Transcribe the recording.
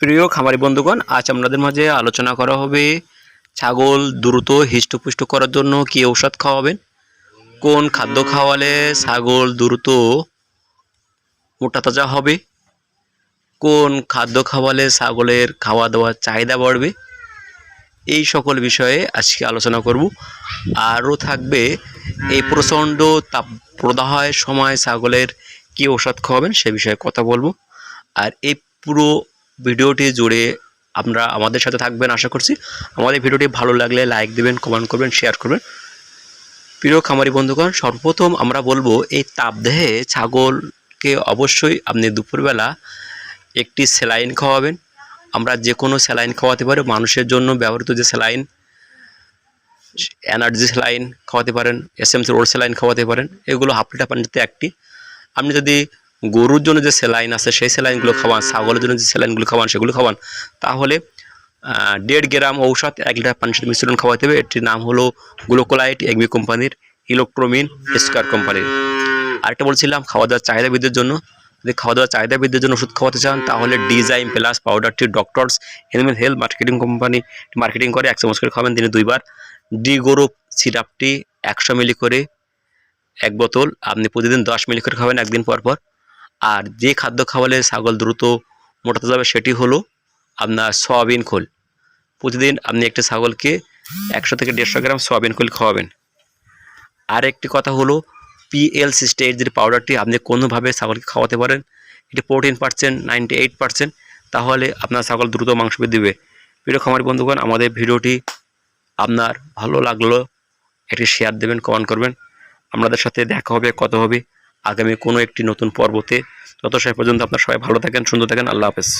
প্রিয় খামারি বন্ধুগণ, আজ আপনাদের মাঝে আলোচনা করা হবে ছাগল দ্রুত হৃষ্টপুষ্ট করার জন্য কি ঔষধ খাওয়াবেন? কোন খাদ্য খাওয়ালে ছাগল দ্রুত মোটা তাজা হবে? কোন খাদ্য খাওয়ালে ছাগলের খাওয়া দাওয়ার চাহিদা বাড়বে? এই সকল বিষয়ে আজকে আলোচনা করব। আরও থাকবে এই প্রচণ্ড তাপ প্রদাহের সময় ছাগলের কি ঔষধ খাওয়াবেন সে বিষয়ে কথা বলব। আর এই পুরো ভিডিওটি জুড়ে আপনারা আমাদের সাথে থাকবেন, আশা করছি। আমাদের ভিডিওটি ভালো লাগলে লাইক দেবেন কমেন্ট করবেন শেয়ার করবেন। প্রিয় খামারি বন্ধুগণ, সর্বপ্রথম আমরা বলব, এই তাপদেহে ছাগলকে অবশ্যই আপনি দুপুরবেলা একটি স্যালাইন খাওয়াবেন। আমরা যে কোনো স্যালাইন খাওয়াতে পারি, মানুষের জন্য ব্যবহৃত যে স্যালাইন, এনার্জি স্যালাইন খাওয়াতে পারেন S M C road saline খাওয়াতে পারেন, এগুলো হাফ লিটার পানিতে একটি। আপনি যদি গরুর জন্য যে স্যালাইন আছে, সেই স্যালাইনগুলো খাওয়ান, ছাগলের জন্য যে স্যালাইনগুলো খাওয়ান, সেগুলো খাওয়ান। তাহলে দেড় গ্রাম ঔষধ, এক লিটার পানির সাথে মিশ্রণ খাওয়াতে হবে। এটির নাম হলো গ্লুকোলাইট এগমি কোম্পানির ইলেকট্রোমিন স্কোয়ার কোম্পানির আরেকটা বলছিলাম খাওয়া দাওয়ার চাহিদা বৃদ্ধির জন্য। যদি খাওয়া দাওয়ার চাহিদা বৃদ্ধির জন্য ওষুধ খাওয়াতে চান, তাহলে design plus পাউডারটি doctors animal health marketing company marketing করে এক চামচ করে খাবেন দিনে দুইবার। ডি গ্রুপ সিরাপটি একশো মিলি করে এক বোতল, আপনি প্রতিদিন দশ মিলি করে খাবেন, একদিন পর পর। আর যে খাদ্য খাওয়ালে ছাগল দ্রুত মোটাতে যাবে সেটি হলো আপনার সয়াবিন খোল। প্রতিদিন আপনি একটা ছাগলকে একশো থেকে দেড়শো গ্রাম সয়াবিন খোল খাওয়াবেন। আর একটি কথা হলো পিএলসি স্টেজ যে পাউডারটি আপনি কোনোভাবে ছাগলকে খাওয়াতে পারেন। এটি protein percent ninety eight percent তাহলে আপনার ছাগল দ্রুত মাংস দেবে প্রিয় খামারি বন্ধুগণ, আমাদের ভিডিওটি আপনার ভালো লাগল, একটি শেয়ার দেবেন কমেন্ট করবেন। আপনাদের সাথে দেখা হবে কত হবে। আগামী কোনো একটি নতুন পর্বতে তত সময় পর্যন্ত আপনার সবাই ভালো থাকেন, সুন্দর থাকেন, আল্লাহ হাফেজ।